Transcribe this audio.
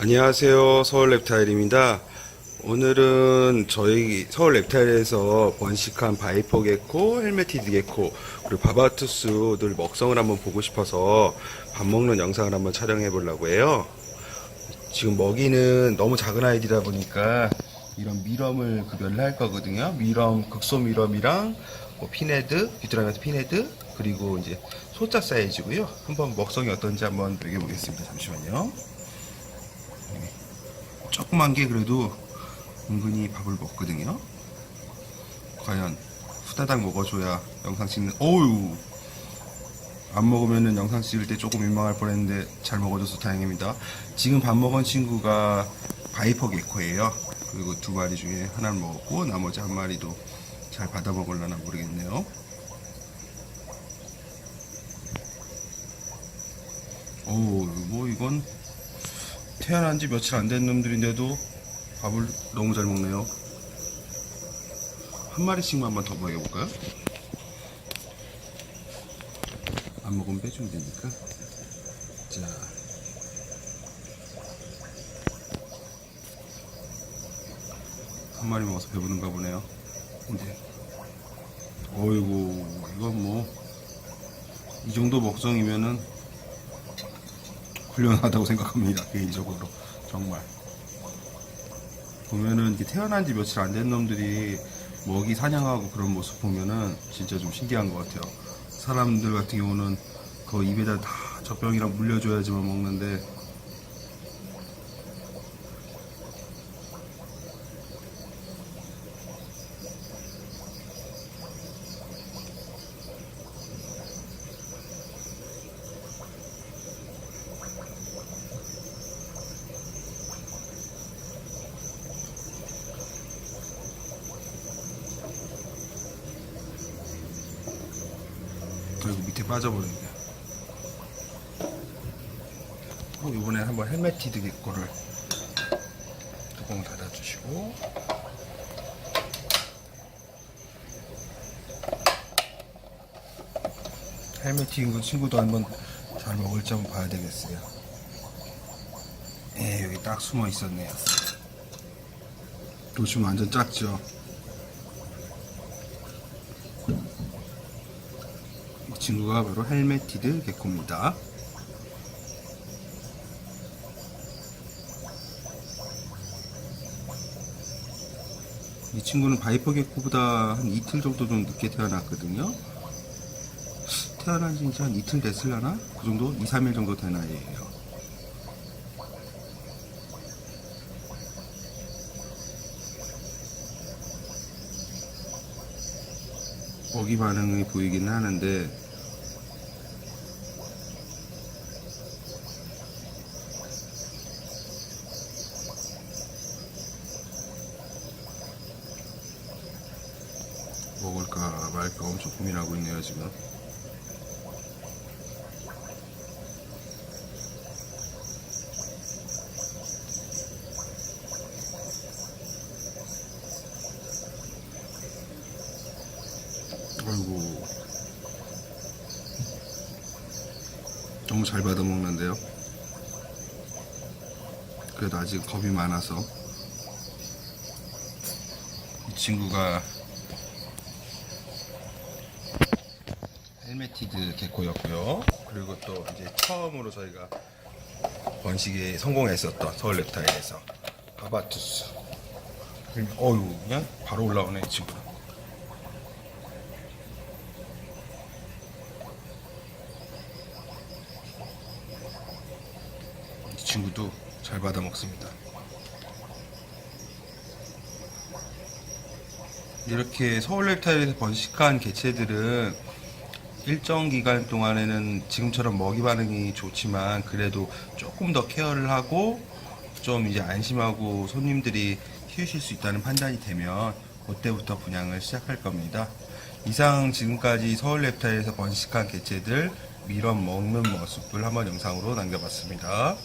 안녕하세요. 서울 랩타일입니다. 오늘은 저희 서울 랩타일에서 번식한 바이퍼 개코, 헬메티드 개코, 그리고 바바투스들 먹성을 한번 보고 싶어서 밥 먹는 영상을 한번 촬영해 보려고 해요. 지금 먹이는 너무 작은 아이들이다 보니까 이런 미럼을 급여를 할 거거든요. 미럼, 극소 미럼이랑 뭐 피네드, 귀뚜라미한테 피네드, 그리고 이제 소자 사이즈고요. 한번 먹성이 어떤지 한번 먹여보겠습니다. 잠시만요. 조그만 게 그래도 은근히 밥을 먹거든요. 과연 후다닥 먹어줘야 영상 찍는. 어우 안 먹으면은 영상 찍을 때 조금 민망할 뻔했는데 잘 먹어줘서 다행입니다. 지금 밥 먹은 친구가 바이퍼 개코예요. 그리고 두 마리 중에 하나를 먹었고 나머지 한 마리도 잘 받아 먹을려나 모르겠네요. 어우 뭐 이건 태어난 지 며칠 안 된 놈들인데도 밥을 너무 잘 먹네요. 한 마리씩만 한번 더 먹여볼까요? 안 먹으면 빼주면 되니까. 자. 한 마리 먹어서 배부른가 보네요. 근데, 어이구, 이건 뭐, 이 정도 먹성이면은 훌륭하다고 생각합니다. 개인적으로 정말 보면은 이렇게 태어난 지 며칠 안 된 놈들이 먹이 사냥하고 그런 모습 보면은 진짜 좀 신기한 것 같아요. 사람들 같은 경우는 그 입에다 다 젖병이랑 물려줘야지만 먹는데 그리고 밑에 빠져버리네. 어, 이번에 한번 헬메티드 거를 뚜껑 닫아주시고 헬메티드 친구도 한번 잘 먹을지 한번 봐야 되겠어요. 예, 여기 딱 숨어 있었네요. 도시면 완전 작죠. 친구가 바로 헬메티드 개코입니다. 이 친구는 바이퍼 개코보다 한 이틀 정도 좀 늦게 태어났거든요. 태어난 지 이제 한 이틀 됐을라나? 그 정도? 2, 3일 정도 된 아이예요. 먹이 반응이 보이긴 하는데 먹을까 말까 엄청 고민하고 있네요 지금. 아이고. 너무 잘 받아 먹는데요? 그래도 아직 겁이 많아서. 이 친구가 헬메티드 개코였고요. 그리고 또 이제 처음으로 저희가 번식에 성공했었던 서울 랩타일에서 바바투스. 어유 그냥 바로 올라오네 이 친구. 이 친구도 잘 받아 먹습니다. 이렇게 서울 랩타일에서 번식한 개체들은 일정 기간 동안에는 지금처럼 먹이 반응이 좋지만 그래도 조금 더 케어를 하고 좀 이제 안심하고 손님들이 키우실 수 있다는 판단이 되면 그때부터 분양을 시작할 겁니다. 이상 지금까지 서울 랩타일에서 번식한 개체들 밀원 먹는 모습을 한번 영상으로 남겨봤습니다.